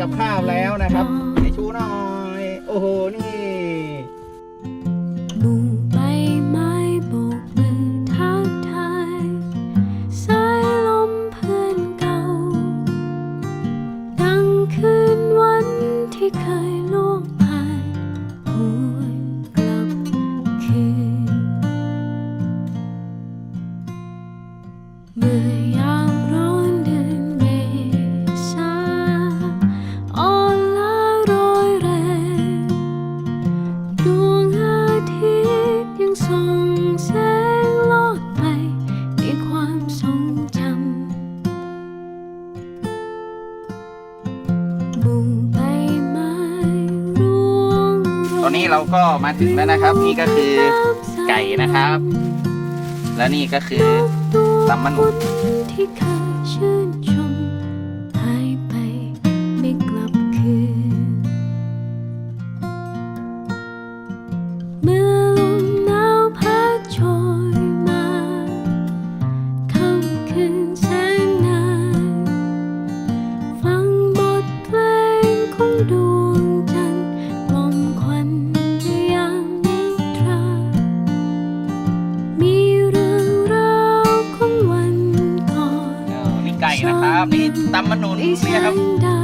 กับข้าวแล้วนะครับไหนชูหน่อย โอ้โห นี่หมู่ใบไม้โบกมือทักทายสายลมเพื่อนเก่า ดังคืนวันที่เคยล่วง อนนี้เราก็มาถึงแล้วนะครับ นี่ก็คือไก่นะครับ และนี่ก็คือตำมะนุนที่เคยชื่นชมหายไปไม่กลับคืนเมื่อ ครับนี่ตำมะนุนที่แสเนี่ยครับ